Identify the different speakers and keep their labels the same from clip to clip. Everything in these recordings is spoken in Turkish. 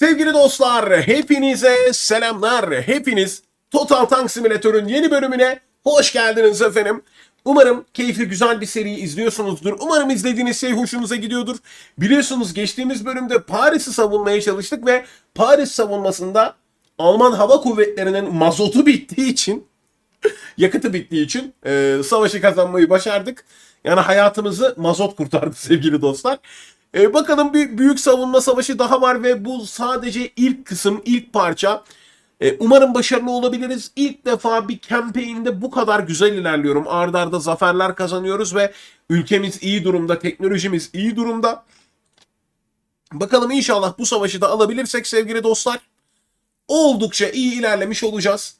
Speaker 1: Sevgili dostlar, hepinize selamlar. Hepiniz Total Tank Simülatör'ün yeni bölümüne hoş geldiniz efendim. Umarım keyifli güzel bir seriyi izliyorsunuzdur. Umarım izlediğiniz şey hoşunuza gidiyordur. Biliyorsunuz geçtiğimiz bölümde Paris'i savunmaya çalıştık ve Paris savunmasında Alman Hava Kuvvetleri'nin mazotu bittiği için yakıtı bittiği için e, savaşı kazanmayı başardık. Yani hayatımızı mazot kurtardı sevgili dostlar. E, bakalım bir büyük savunma savaşı daha var ve bu sadece ilk kısım, ilk parça. E, umarım başarılı olabiliriz. İlk defa bir campaign'de bu kadar güzel ilerliyorum. Arda arda zaferler kazanıyoruz ve ülkemiz iyi durumda, teknolojimiz iyi durumda. Bakalım inşallah bu savaşı da alabilirsek sevgili dostlar. Oldukça iyi ilerlemiş olacağız.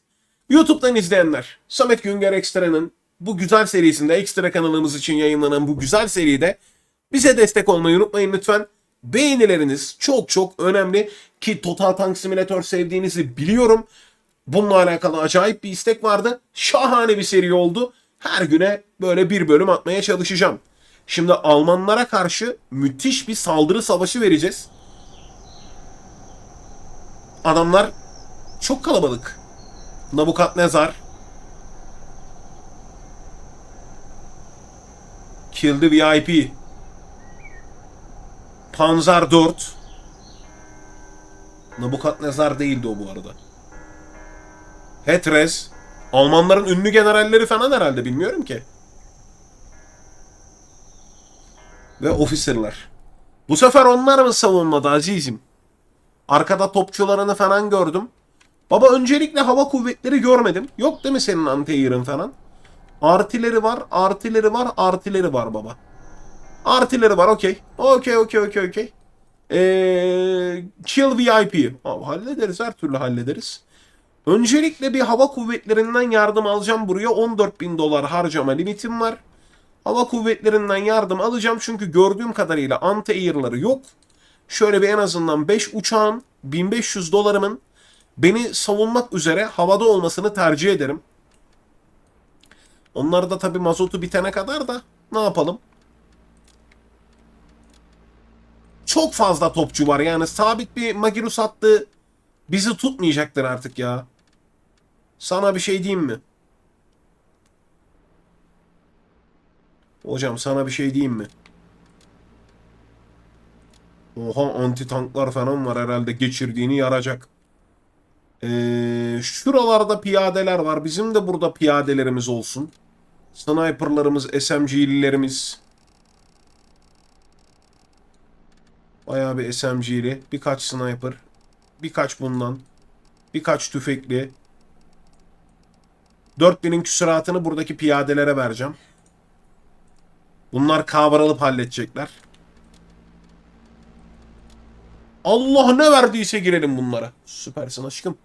Speaker 1: YouTube'dan izleyenler, Samet Günger Ekstra'nın bu güzel serisinde, Ekstra kanalımız için yayınlanan bu güzel seride bize destek olmayı unutmayın lütfen. Beğenileriniz çok çok önemli ki Total Tank Simulator sevdiğinizi biliyorum. Bununla alakalı acayip bir istek vardı. Şahane bir seri oldu. Her güne böyle bir bölüm atmaya çalışacağım. Şimdi Almanlara karşı müthiş bir saldırı savaşı vereceğiz. Adamlar çok kalabalık. Nabukadnezar. The VIP. Panzer 4. Nabukadnezar değildi o bu arada. Hetres. Almanların ünlü generalleri falan herhalde bilmiyorum ki. Ve officerlar. Bu sefer onlar mı savunmadı azizim? Arkada topçularını falan gördüm. Baba öncelikle hava kuvvetleri görmedim. Yok değil mi senin anti falan? Artileri var, artileri var, artileri var baba. Artileri var okey. Okey okey okey okey. Ee, Chill VIP. Abi, hallederiz her türlü hallederiz. Öncelikle bir hava kuvvetlerinden yardım alacağım buraya. 14 bin dolar harcama limitim var. Hava kuvvetlerinden yardım alacağım çünkü gördüğüm kadarıyla anti-air'ları yok. Şöyle bir en azından 5 uçağın 1500 dolarımın beni savunmak üzere havada olmasını tercih ederim. Onlar da tabi mazotu bitene kadar da ne yapalım? Çok fazla topçu var yani sabit bir Magirus hattı bizi tutmayacaktır artık ya. Sana bir şey diyeyim mi? Hocam sana bir şey diyeyim mi? Oha anti tanklar falan var herhalde geçirdiğini yaracak. Ee, şuralarda piyadeler var. Bizim de burada piyadelerimiz olsun. Sniperlarımız, SMG'lilerimiz. Bayağı bir SMG'li. Birkaç sniper. Birkaç bundan. Birkaç tüfekli. 4000'in küsuratını buradaki piyadelere vereceğim. Bunlar kavralıp halledecekler. Allah ne verdiyse girelim bunlara. Süpersin aşkım.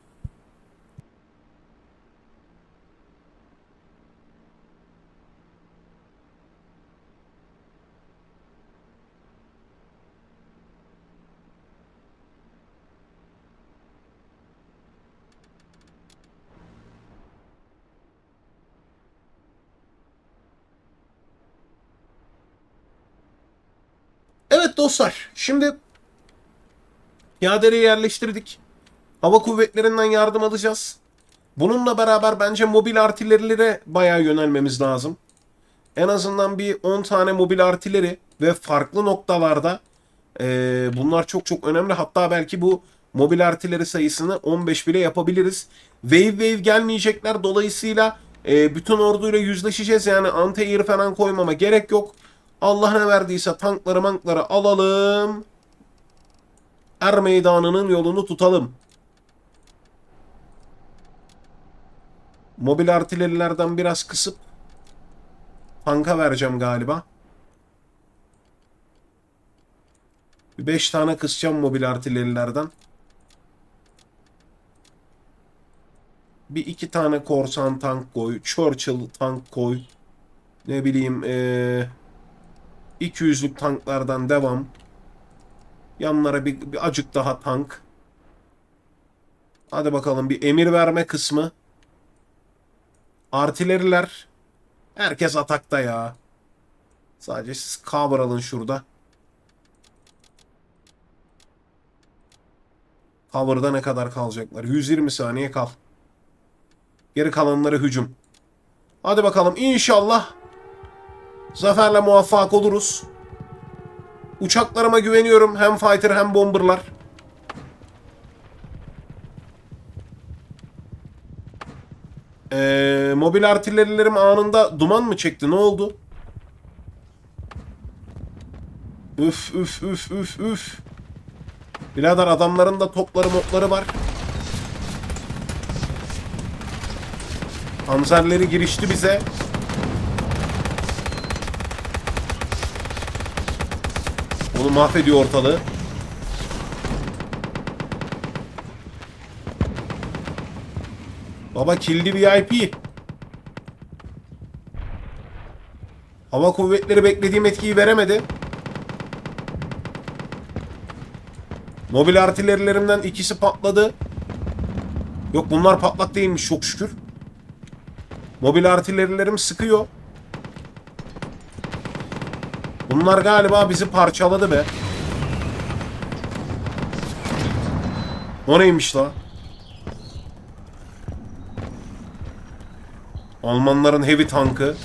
Speaker 1: Evet dostlar, şimdi piyadeleri yerleştirdik. Hava kuvvetlerinden yardım alacağız. Bununla beraber bence mobil artillerilere bayağı yönelmemiz lazım. En azından bir 10 tane mobil artileri ve farklı noktalarda eee, bunlar çok çok önemli. Hatta belki bu mobil artileri sayısını 15 bile yapabiliriz. Wave wave gelmeyecekler. Dolayısıyla eee, bütün orduyla yüzleşeceğiz. Yani anti-air falan koymama gerek yok. Allah ne verdiyse tankları mankları alalım. Er meydanının yolunu tutalım. Mobil artilerilerden biraz kısıp tanka vereceğim galiba. Bir 5 tane kısacağım mobil artilerilerden. Bir iki tane korsan tank koy. Churchill tank koy. Ne bileyim eee 200'lük tanklardan devam. Yanlara bir, bir acık daha tank. Hadi bakalım bir emir verme kısmı. Artileriler. Herkes atakta ya. Sadece siz cover alın şurada. Cover'da ne kadar kalacaklar? 120 saniye kal. Geri kalanları hücum. Hadi bakalım inşallah zaferle muvaffak oluruz. Uçaklarıma güveniyorum. Hem fighter hem bomberlar. Ee, mobil artillerilerim anında duman mı çekti? Ne oldu? Üf üf üf üf üf. Birader adamların da topları mopları var. Panzerleri girişti bize. Onu mahvediyor ortalığı. Baba kildi VIP. Hava kuvvetleri beklediğim etkiyi veremedi. Mobil artillerilerimden ikisi patladı. Yok bunlar patlak değilmiş çok şükür. Mobil artillerilerim sıkıyor. Bunlar galiba bizi parçaladı be. O neymiş la? Almanların heavy tankı.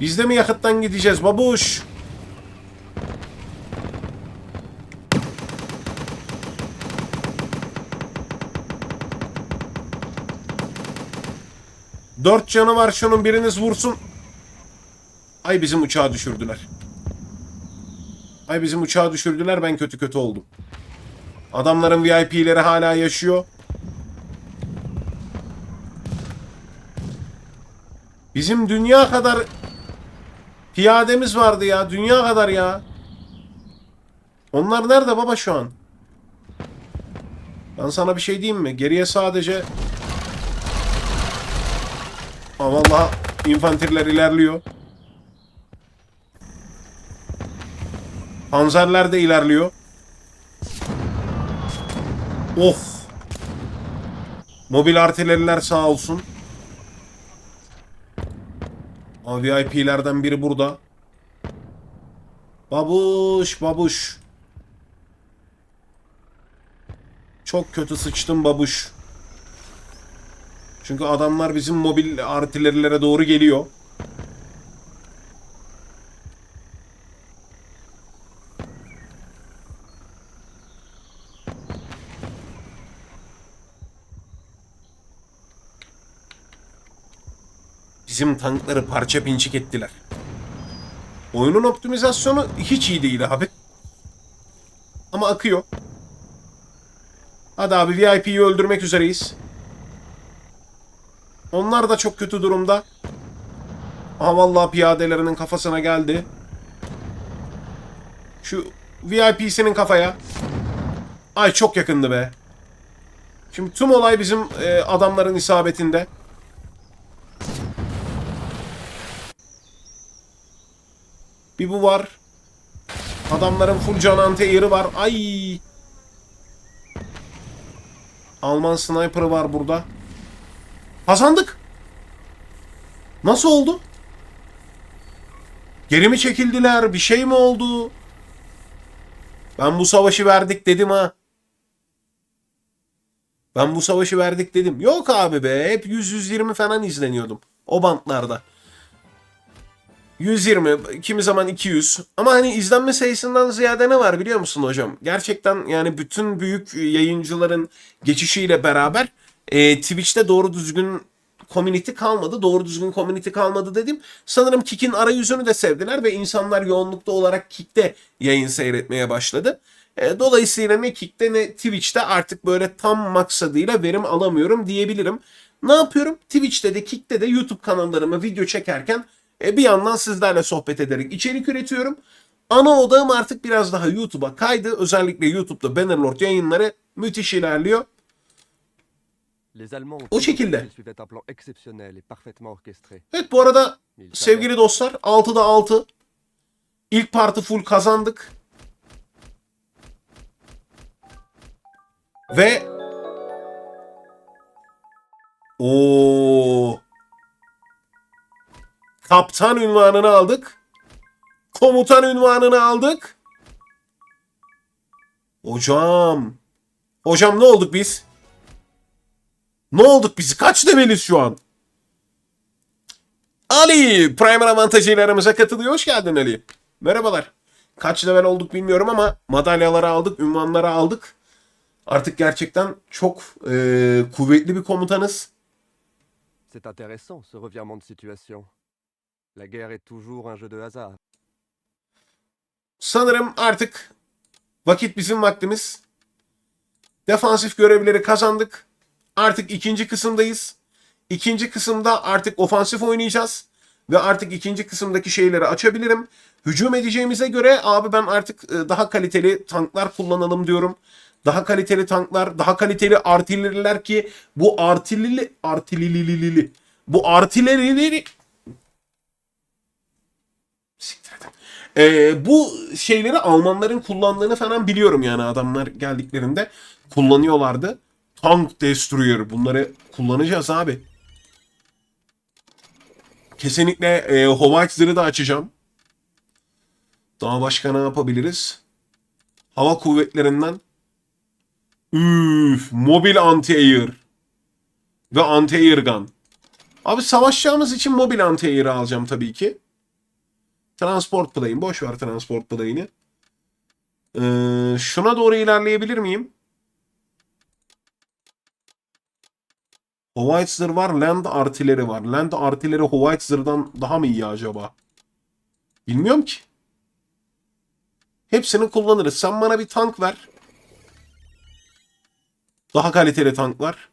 Speaker 1: Biz de mi yakıttan gideceğiz babuş? Dört canı var şunun biriniz vursun. Ay bizim uçağı düşürdüler. Ay bizim uçağı düşürdüler ben kötü kötü oldum. Adamların VIP'leri hala yaşıyor. Bizim dünya kadar piyademiz vardı ya. Dünya kadar ya. Onlar nerede baba şu an? Ben sana bir şey diyeyim mi? Geriye sadece... Aa, infanteriler ilerliyor. Panzerler de ilerliyor. Of. Mobil artilleriler sağ olsun. Aa, VIP'lerden biri burada. Babuş, babuş. Çok kötü sıçtım babuş. Çünkü adamlar bizim mobil artillerilere doğru geliyor. Bizim tankları parça pinçik ettiler. Oyunun optimizasyonu hiç iyi değil abi. Ama akıyor. Hadi abi VIP'yi öldürmek üzereyiz. Onlar da çok kötü durumda. Aha vallahi piyadelerinin kafasına geldi. Şu VIP'sinin kafaya. Ay çok yakındı be. Şimdi tüm olay bizim e, adamların isabetinde. Bir bu var. Adamların full can anti var. Ay. Alman sniper'ı var burada. Kazandık. Nasıl oldu? Geri mi çekildiler? Bir şey mi oldu? Ben bu savaşı verdik dedim ha. Ben bu savaşı verdik dedim. Yok abi be. Hep 100-120 falan izleniyordum. O bantlarda. 120, kimi zaman 200. Ama hani izlenme sayısından ziyade ne var biliyor musun hocam? Gerçekten yani bütün büyük yayıncıların geçişiyle beraber e, Twitch'te doğru düzgün community kalmadı. Doğru düzgün community kalmadı dedim. Sanırım Kik'in arayüzünü de sevdiler ve insanlar yoğunlukta olarak Kik'te yayın seyretmeye başladı. E, dolayısıyla ne Kik'te ne Twitch'te artık böyle tam maksadıyla verim alamıyorum diyebilirim. Ne yapıyorum? Twitch'te de Kik'te de YouTube kanallarıma video çekerken e, bir yandan sizlerle sohbet ederek içerik üretiyorum. Ana odağım artık biraz daha YouTube'a kaydı. Özellikle YouTube'da Bannerlord yayınları müthiş ilerliyor.
Speaker 2: Parfaitement orchestré.
Speaker 1: Evet bu arada sevgili dostlar 6'da 6. İlk partı full kazandık. Ve Oo. Kaptan ünvanını aldık. Komutan ünvanını aldık. Hocam. Hocam ne olduk biz? Ne olduk biz? Kaç leveliz şu an? Ali Primer avantajıyla aramıza katılıyor. Hoş geldin Ali. Merhabalar. Kaç level olduk bilmiyorum ama madalyaları aldık, ünvanları aldık. Artık gerçekten çok eee, kuvvetli bir komutanız.
Speaker 2: C'est intéressant ce revirement de situation. La guerre est toujours un jeu de hasard.
Speaker 1: Sanırım artık vakit bizim vaktimiz. Defansif görevleri kazandık. Artık ikinci kısımdayız. İkinci kısımda artık ofansif oynayacağız. Ve artık ikinci kısımdaki şeyleri açabilirim. Hücum edeceğimize göre abi ben artık e, daha kaliteli tanklar kullanalım diyorum. Daha kaliteli tanklar, daha kaliteli artilleriler ki bu artilili artililili bu et. Ee, bu şeyleri Almanların kullandığını falan biliyorum yani adamlar geldiklerinde kullanıyorlardı. Tank Destroyer bunları kullanacağız abi. Kesinlikle e, Howitzer'ı da açacağım. Daha başka ne yapabiliriz? Hava kuvvetlerinden Üf, mobil anti-air ve anti-air gun. Abi savaşacağımız için mobil anti-air'ı alacağım tabii ki. Transport plane. Boş ver transport plane'i. Ee, şuna doğru ilerleyebilir miyim? Howitzer var. Land artileri var. Land artileri Howitzer'dan daha mı iyi acaba? Bilmiyorum ki. Hepsini kullanırız. Sen bana bir tank ver. Daha kaliteli tanklar.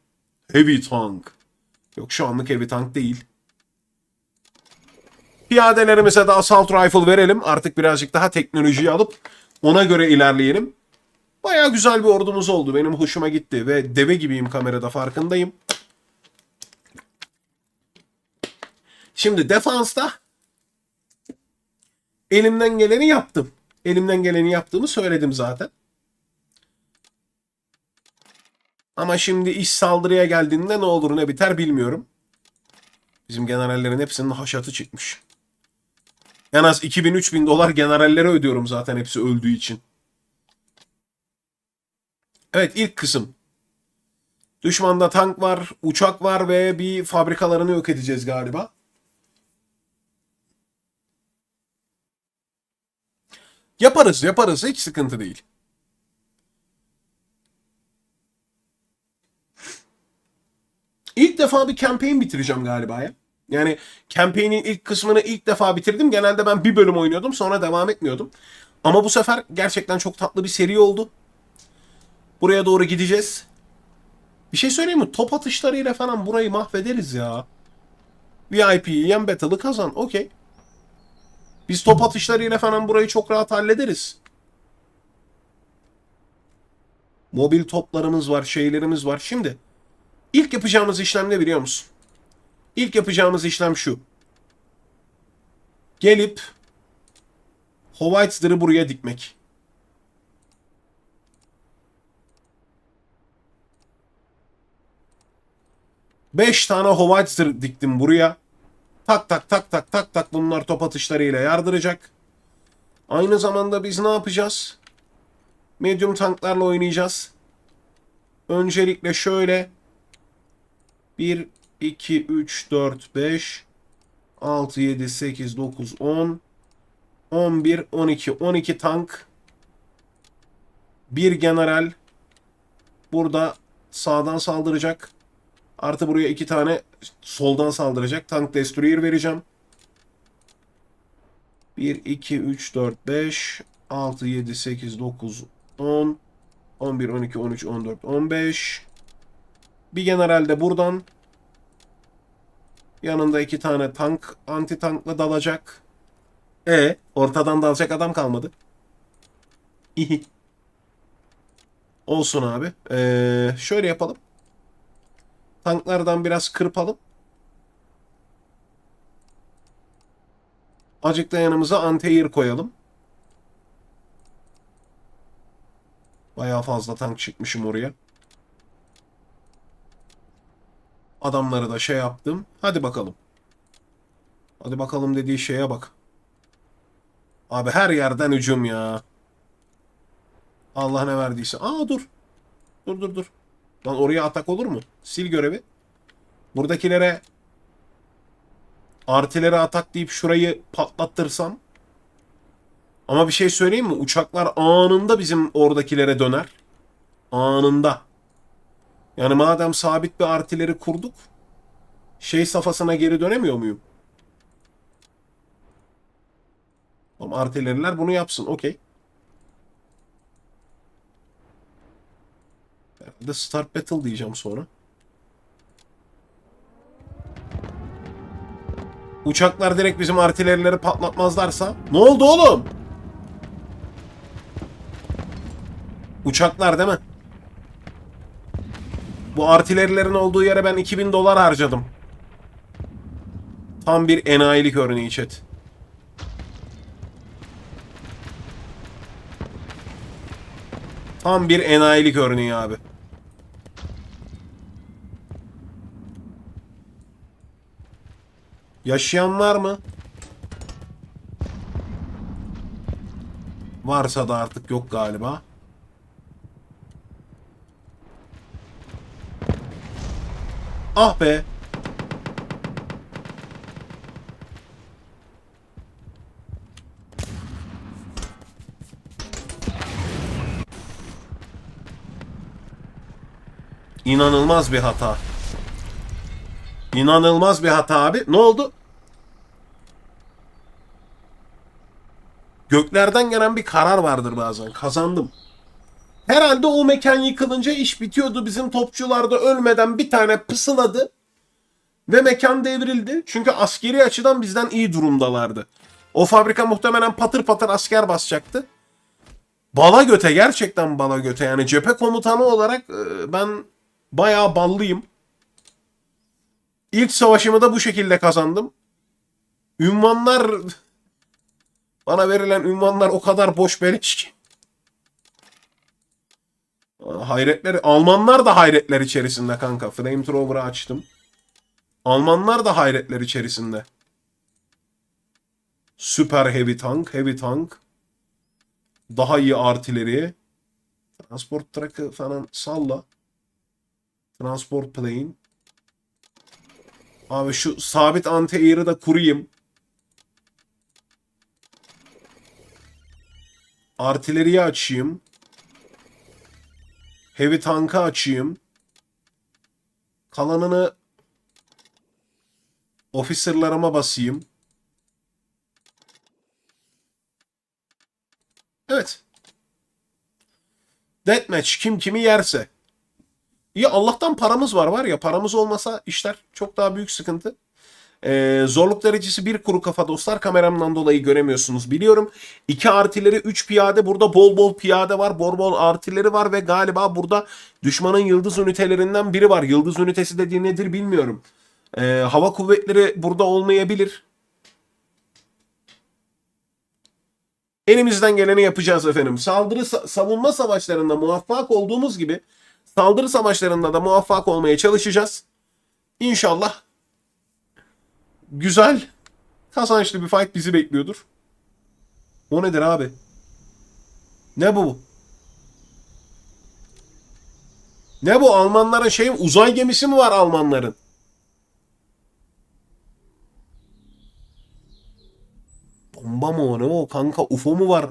Speaker 1: Heavy tank. Yok şu anlık heavy tank değil. Piyadelerimize de assault rifle verelim. Artık birazcık daha teknolojiyi alıp ona göre ilerleyelim. Baya güzel bir ordumuz oldu. Benim hoşuma gitti ve deve gibiyim kamerada farkındayım. Şimdi defansta elimden geleni yaptım. Elimden geleni yaptığımı söyledim zaten. Ama şimdi iş saldırıya geldiğinde ne olur ne biter bilmiyorum. Bizim generallerin hepsinin haşatı çıkmış. En az 2000-3000 dolar generallere ödüyorum zaten hepsi öldüğü için. Evet ilk kısım. Düşmanda tank var, uçak var ve bir fabrikalarını yok edeceğiz galiba. Yaparız yaparız hiç sıkıntı değil. İlk defa bir campaign bitireceğim galiba ya. Yani campaign'in ilk kısmını ilk defa bitirdim. Genelde ben bir bölüm oynuyordum sonra devam etmiyordum. Ama bu sefer gerçekten çok tatlı bir seri oldu. Buraya doğru gideceğiz. Bir şey söyleyeyim mi? Top atışlarıyla falan burayı mahvederiz ya. VIP'yi yen battle'ı kazan. Okey. Biz top atışlarıyla falan burayı çok rahat hallederiz. Mobil toplarımız var, şeylerimiz var. Şimdi ilk yapacağımız işlem ne biliyor musun? İlk yapacağımız işlem şu. Gelip Howitzer'ı buraya dikmek. Beş tane Howitzer diktim buraya. Tak tak tak tak tak tak bunlar top atışlarıyla yardıracak. Aynı zamanda biz ne yapacağız? Medium tanklarla oynayacağız. Öncelikle şöyle 1, 2, 3, 4, 5, 6, 7, 8, 9, 10, 11, 12. 12 tank. Bir general. Burada sağdan saldıracak. Artı buraya iki tane soldan saldıracak. Tank Destroyer vereceğim. 1, 2, 3, 4, 5, 6, 7, 8, 9, 10, 11, 12, 13, 14, 15. Bir general de buradan Yanında iki tane tank anti tankla dalacak. E ortadan dalacak adam kalmadı. Olsun abi. Ee, şöyle yapalım. Tanklardan biraz kırpalım. Acık da yanımıza anti koyalım. Bayağı fazla tank çıkmışım oraya. Adamları da şey yaptım. Hadi bakalım. Hadi bakalım dediği şeye bak. Abi her yerden hücum ya. Allah ne verdiyse. Aa dur. Dur dur dur. Lan oraya atak olur mu? Sil görevi. Buradakilere artilere atak deyip şurayı patlattırsam. Ama bir şey söyleyeyim mi? Uçaklar anında bizim oradakilere döner. Anında. Yani madem sabit bir artileri kurduk. Şey safhasına geri dönemiyor muyum? Ama artileriler bunu yapsın. Okey. Herhalde Start Battle diyeceğim sonra. Uçaklar direkt bizim artilerileri patlatmazlarsa. Ne oldu oğlum? Uçaklar değil mi? Bu artilerilerin olduğu yere ben 2000 dolar harcadım. Tam bir enayilik örneği chat. Tam bir enayilik örneği abi. Yaşayan var mı? Varsa da artık yok galiba. Ah be. İnanılmaz bir hata. İnanılmaz bir hata abi. Ne oldu? Göklerden gelen bir karar vardır bazen. Kazandım. Herhalde o mekan yıkılınca iş bitiyordu. Bizim topçular da ölmeden bir tane pısıladı. Ve mekan devrildi. Çünkü askeri açıdan bizden iyi durumdalardı. O fabrika muhtemelen patır patır asker basacaktı. Bala göte gerçekten bala göte. Yani cephe komutanı olarak e, ben bayağı ballıyım. İlk savaşımı da bu şekilde kazandım. Ünvanlar bana verilen ünvanlar o kadar boş beleş ki. Hayretleri Almanlar da hayretler içerisinde kanka. Flamethrower'ı açtım. Almanlar da hayretler içerisinde. Süper heavy tank, heavy tank. Daha iyi artileri. Transport truck'ı falan salla. Transport plane. Abi şu sabit anti-air'ı da kurayım. Artileriyi açayım. Heavy tankı açayım. Kalanını officerlarıma basayım. Evet. Deathmatch kim kimi yerse. İyi Allah'tan paramız var var ya paramız olmasa işler çok daha büyük sıkıntı. Ee, zorluk derecesi bir kuru kafa dostlar kameramdan dolayı göremiyorsunuz biliyorum. 2 artileri 3 piyade burada bol bol piyade var bol bol artileri var ve galiba burada düşmanın yıldız ünitelerinden biri var. Yıldız ünitesi dediği nedir bilmiyorum. Ee, hava kuvvetleri burada olmayabilir. Elimizden geleni yapacağız efendim. Saldırı sa- savunma savaşlarında muvaffak olduğumuz gibi saldırı savaşlarında da muvaffak olmaya çalışacağız. İnşallah güzel, kazançlı bir fight bizi bekliyordur. O nedir abi? Ne bu? Ne bu Almanların şey uzay gemisi mi var Almanların? Bomba mı o ne o kanka UFO mu var?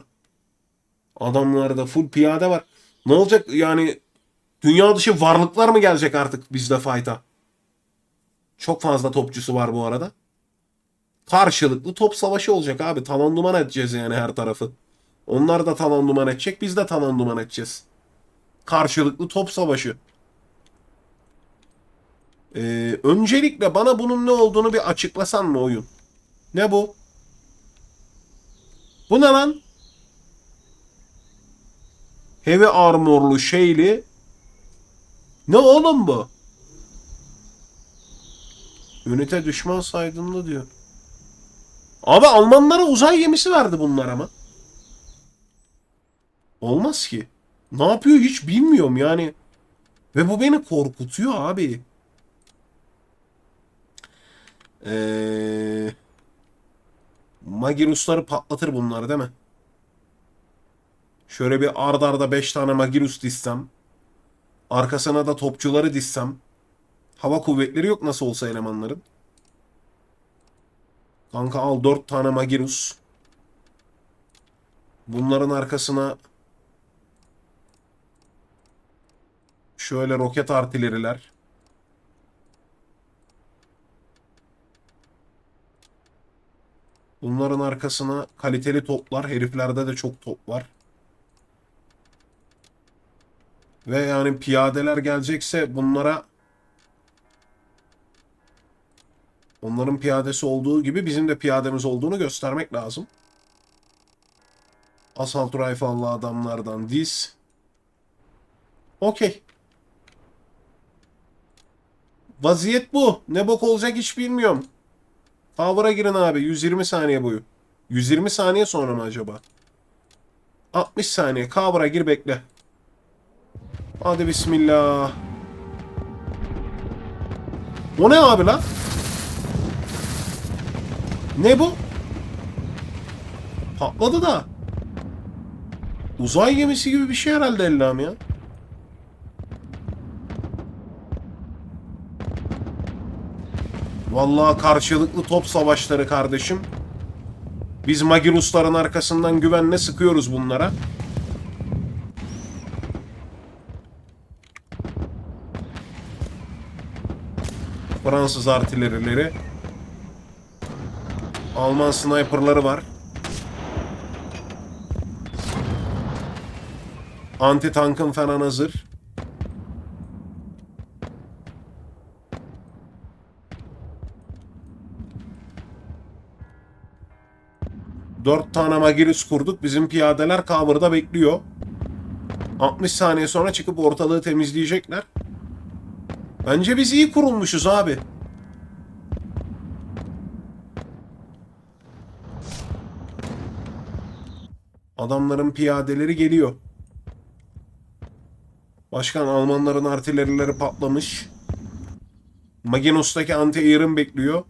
Speaker 1: Adamlarda full piyade var. Ne olacak yani dünya dışı varlıklar mı gelecek artık bizde fight'a? Çok fazla topçusu var bu arada. Karşılıklı top savaşı olacak abi. Talan duman edeceğiz yani her tarafı. Onlar da talan duman edecek. Biz de talan duman edeceğiz. Karşılıklı top savaşı. Ee, öncelikle bana bunun ne olduğunu bir açıklasan mı oyun? Ne bu? Bu ne lan? Heavy armorlu şeyli. Ne oğlum bu? Ünite düşman saydımlı diyor. Abi Almanlara uzay gemisi verdi bunlar ama. Olmaz ki. Ne yapıyor hiç bilmiyorum yani. Ve bu beni korkutuyor abi. Ee, Magirus'ları patlatır bunlar değil mi? Şöyle bir ard arda 5 tane Magirus dizsem. Arkasına da topçuları dizsem. Hava kuvvetleri yok nasıl olsa elemanların. Kanka al 4 tane Magirus. Bunların arkasına şöyle roket artileriler. Bunların arkasına kaliteli toplar. Heriflerde de çok top var. Ve yani piyadeler gelecekse bunlara onların piyadesi olduğu gibi bizim de piyademiz olduğunu göstermek lazım. Assault rifle'lı adamlardan diz. Okey. Vaziyet bu. Ne bok olacak hiç bilmiyorum. Power'a girin abi. 120 saniye boyu. 120 saniye sonra mı acaba? 60 saniye. Cover'a gir bekle. Hadi bismillah. O ne abi lan? Ne bu? Patladı da. Uzay gemisi gibi bir şey herhalde Ellam ya. Vallahi karşılıklı top savaşları kardeşim. Biz Magirusların arkasından güvenle sıkıyoruz bunlara. Fransız artilerileri. Alman sniperları var. Anti tankın falan hazır. Dört tane Magiris kurduk. Bizim piyadeler cover'da bekliyor. 60 saniye sonra çıkıp ortalığı temizleyecekler. Bence biz iyi kurulmuşuz abi. Adamların piyadeleri geliyor. Başkan Almanların artilerileri patlamış. Magenos'taki anti-air'ın bekliyor.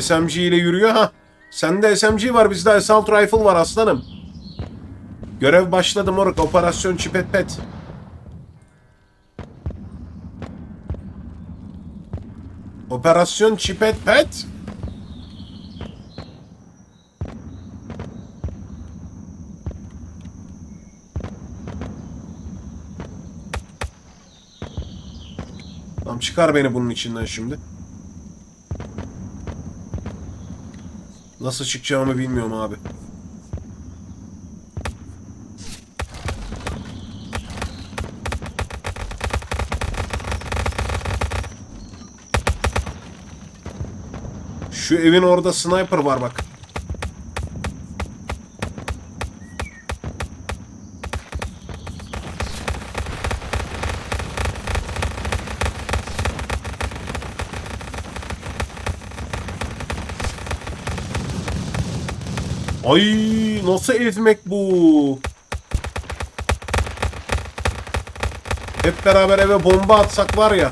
Speaker 1: SMG ile yürüyor. ha. Sende SMG var bizde Assault Rifle var aslanım. Görev başladı moruk. Operasyon Çipet Pet. Operasyon Çipet Pet. Çıkar beni bunun içinden şimdi. Nasıl çıkacağımı bilmiyorum abi. Şu evin orada sniper var bak. Ay nasıl ezmek bu? Hep beraber eve bomba atsak var ya.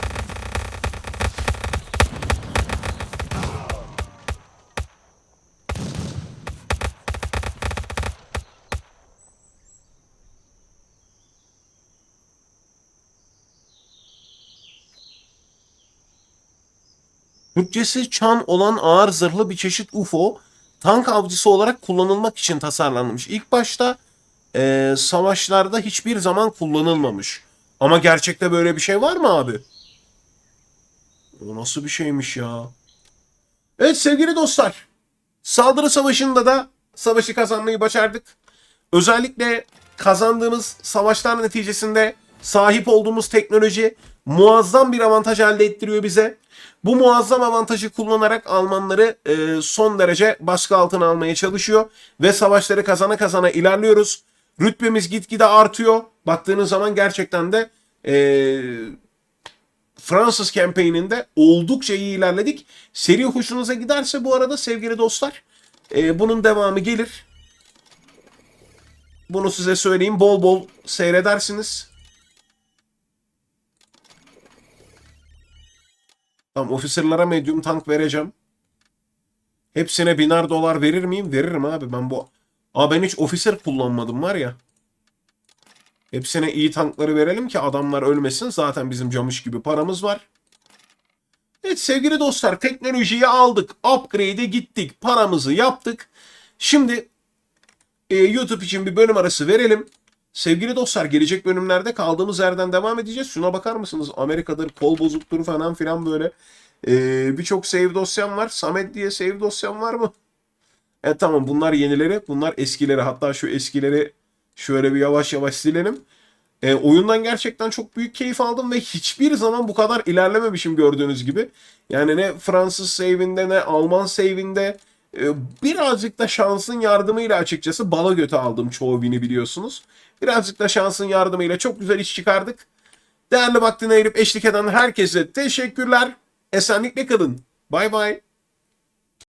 Speaker 1: Türkçesi çan olan ağır zırhlı bir çeşit UFO tank avcısı olarak kullanılmak için tasarlanmış. İlk başta e, savaşlarda hiçbir zaman kullanılmamış. Ama gerçekte böyle bir şey var mı abi? O nasıl bir şeymiş ya? Evet sevgili dostlar. Saldırı savaşında da savaşı kazanmayı başardık. Özellikle kazandığımız savaşlar neticesinde sahip olduğumuz teknoloji muazzam bir avantaj elde ettiriyor bize. Bu muazzam avantajı kullanarak Almanları e, son derece baskı altına almaya çalışıyor ve savaşları kazana kazana ilerliyoruz. Rütbemiz gitgide artıyor. Baktığınız zaman gerçekten de e, Fransız campaign'inde oldukça iyi ilerledik. Seri hoşunuza giderse bu arada sevgili dostlar e, bunun devamı gelir. Bunu size söyleyeyim. Bol bol seyredersiniz. Tamam officer'lara medium tank vereceğim. Hepsine biner dolar verir miyim? Veririm abi. Ben bu... Aa ben hiç officer kullanmadım var ya. Hepsine iyi tankları verelim ki adamlar ölmesin. Zaten bizim camış gibi paramız var. Evet sevgili dostlar teknolojiyi aldık. Upgrade'e gittik. Paramızı yaptık. Şimdi e, YouTube için bir bölüm arası verelim. Sevgili dostlar gelecek bölümlerde kaldığımız yerden devam edeceğiz. Şuna bakar mısınız? Amerika'dır, kol bozuktur falan filan böyle. E, Birçok save dosyam var. Samet diye save dosyam var mı? E tamam bunlar yenileri. Bunlar eskileri. Hatta şu eskileri şöyle bir yavaş yavaş silelim. E, oyundan gerçekten çok büyük keyif aldım ve hiçbir zaman bu kadar ilerlememişim gördüğünüz gibi. Yani ne Fransız save'inde ne Alman save'inde e, birazcık da şansın yardımıyla açıkçası bala götü aldım çoğu win'i biliyorsunuz. Birazcık da şansın yardımıyla çok güzel iş çıkardık. Değerli vaktine ayırıp eşlik eden herkese teşekkürler. Esenlikle kalın. Bay bay.